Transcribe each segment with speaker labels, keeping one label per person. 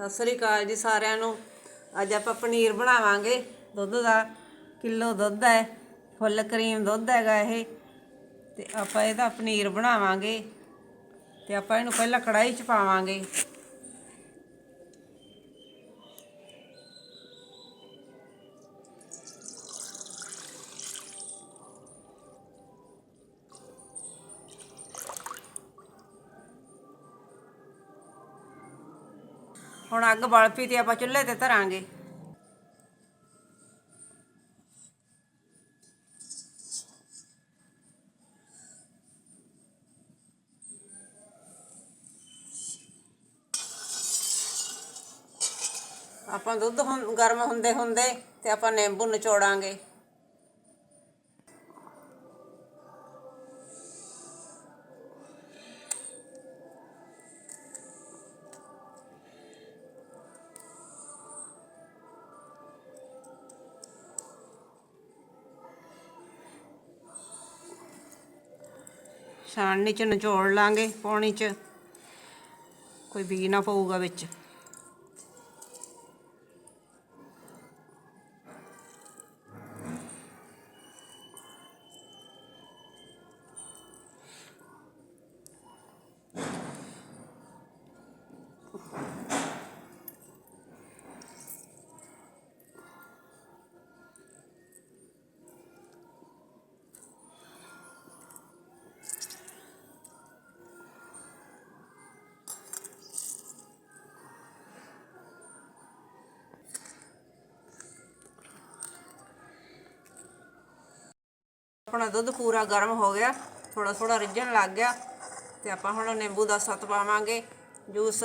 Speaker 1: ਸਤਿ ਸ੍ਰੀ ਅਕਾਲ ਜੀ ਸਾਰਿਆਂ ਨੂੰ। ਅੱਜ ਆਪਾਂ ਪਨੀਰ ਬਣਾਵਾਂਗੇ। ਦੁੱਧ ਦਾ ਕਿਲੋ ਦੁੱਧ ਹੈ, ਫੁੱਲ ਕਰੀਮ ਦੁੱਧ ਹੈਗਾ ਇਹ। ਤੇ ਆਪਾਂ ਇਹਦਾ ਪਨੀਰ ਬਣਾਵਾਂਗੇ। ਤੇ ਆਪਾਂ ਇਹਨੂੰ ਪਹਿਲਾਂ ਕੜਾਈ 'ਚ ਪਾਵਾਂਗੇ। ਹੁਣ ਅੱਗ ਬਲ ਪਈ ਤੇ ਆਪਾਂ ਚੁੱਲ੍ਹੇ ਤੇ ਧਰਾਂਗੇ। ਆਪਾਂ ਦੁੱਧ ਗਰਮ ਹੁੰਦੇ ਹੁੰਦੇ ਤੇ ਆਪਾਂ ਨਿੰਬੂ ਨਿਚੋੜਾਂਗੇ। ਛਾਣਨੀ ਚ ਨਿਚੋੜ ਲਾਂਗੇ ਪਾਣੀ ਚ। ਕੋਈ ਬੀ ਨਾ ਪਊਗਾ ਵਿੱਚ। ਆਪਣਾ ਦੁੱਧ ਪੂਰਾ ਗਰਮ ਹੋ ਗਿਆ ਥੋੜਾ ਥੋੜਾ ਰਿੱਝਣ ਲੱਗ ਗਿਆ ਤੇ ਆਪਾਂ ਹੁਣ ਨਿੰਬੂ ਦਾ ਸੱਤ ਪਾਵਾਂਗੇ, ਜੂਸ।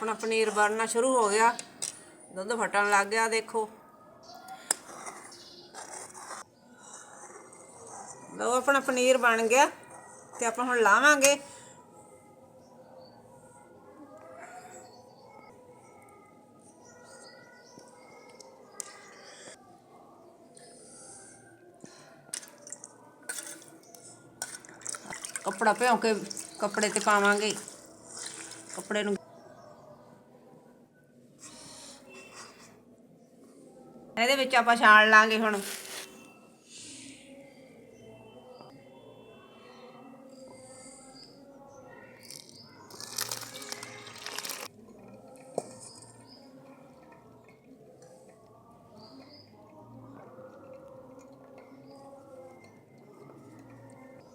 Speaker 1: ਆਪਣਾ ਪਨੀਰ ਬਣਨਾ ਸ਼ੁਰੂ ਹੋ ਗਿਆ। ਦੁੱਧ ਫਟਣ ਲੱਗ ਗਿਆ, ਦੇਖੋ। ਲਓ, ਆਪਣਾ ਪਨੀਰ ਬਣ ਗਿਆ ਤੇ ਆਪਾਂ ਹੁਣ ਲਾਵਾਂਗੇ। ਕੱਪੜਾ ਭਿਉਂ ਕੇ ਕੱਪੜੇ ਤੇ ਪਾਵਾਂਗੇ। ਕੱਪੜੇ ਨੂੰ ਇਹਦੇ ਵਿੱਚ ਆਪਾਂ ਛਾਣ ਲਾਂਗੇ ਹੁਣ।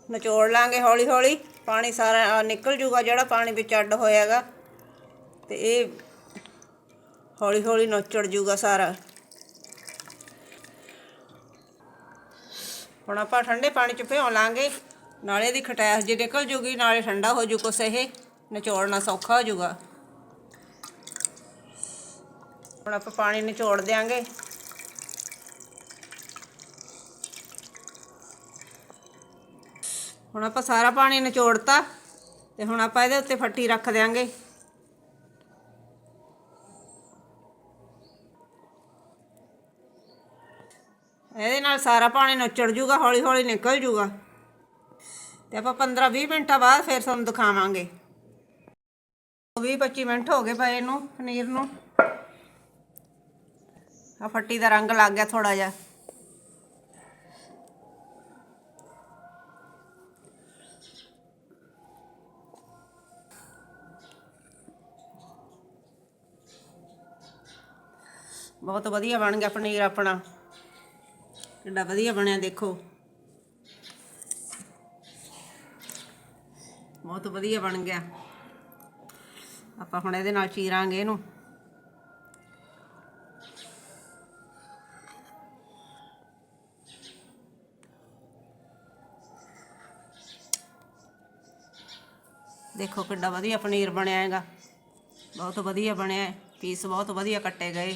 Speaker 1: ਨਿਚੋੜ ਲਾਂਗੇ ਹੌਲੀ ਹੌਲੀ ਪਾਣੀ ਸਾਰਾ ਨਿਕਲ ਜੂਗਾ ਜਿਹੜਾ ਪਾਣੀ ਵਿੱਚ ਅੱਡ ਹੋਇਆਗਾ। ਤੇ ਇਹ ਹੌਲੀ ਹੌਲੀ ਨੁਚੜ ਜੂਗਾ ਸਾਰਾ। ਹੁਣ ਆਪਾਂ ਠੰਡੇ ਪਾਣੀ ਚ ਭਿਓ ਲਾਂਗੇ। ਨਾਲੇ ਦੀ ਖਟੈਸ ਜੇ ਨਿਕਲ ਜੂਗੀ, ਨਾਲੇ ਠੰਡਾ ਹੋ ਜੂ ਕੁਛ ਇਹ। ਨਿਚੋੜਨਾ ਸੌਖਾ ਹੋ ਜੂਗਾ। ਹੁਣ ਆਪਾਂ ਪਾਣੀ ਨਿਚੋੜ ਦਿਆਂਗੇ। ਹੁਣ ਆਪਾਂ ਸਾਰਾ ਪਾਣੀ ਨਿਚੋੜਤਾ, ਤੇ ਹੁਣ ਆਪਾਂ ਇਹਦੇ ਉੱਤੇ ਫੱਟੀ ਰੱਖ ਦਿਆਂਗੇ ਇਹਦੇ ਨਾਲ ਸਾਰਾ ਪਾਣੀ ਨੁੱਚੜ ਜੂਗਾ, ਹੌਲੀ ਹੌਲੀ ਨਿਕਲ ਜੂਗਾ। ਤੇ ਆਪਾਂ 15 20 ਮਿੰਟਾਂ ਬਾਅਦ ਫਿਰ ਤੁਹਾਨੂੰ ਦਿਖਾਵਾਂਗੇ। 20 25 ਮਿੰਟ ਹੋ ਗਏ ਪਏ ਇਹਨੂੰ, ਪਨੀਰ ਨੂੰ। ਆ ਫੱਟੀ ਦਾ ਰੰਗ ਲੱਗ ਗਿਆ ਥੋੜਾ ਜਿਹਾ। ਬਹੁਤ ਵਧੀਆ ਬਣ ਗਿਆ ਪਨੀਰ ਆਪਣਾ। ਕਿੰਨਾ ਵਧੀਆ ਬਣਿਆ, ਦੇਖੋ। ਬਹੁਤ ਵਧੀਆ ਬਣ ਗਿਆ। ਆਪਾਂ ਹੁਣ ਇਹਦੇ ਨਾਲ ਚੀਰਾਂਗੇ ਇਹਨੂੰ। ਦੇਖੋ ਕਿੰਨਾ ਵਧੀਆ ਪਨੀਰ ਬਣਿਆ ਹੈਗਾ। ਬਹੁਤ ਵਧੀਆ ਬਣਿਆ ਹੈ। ਪੀਸ ਬਹੁਤ ਵਧੀਆ ਕੱਟੇ ਗਏ।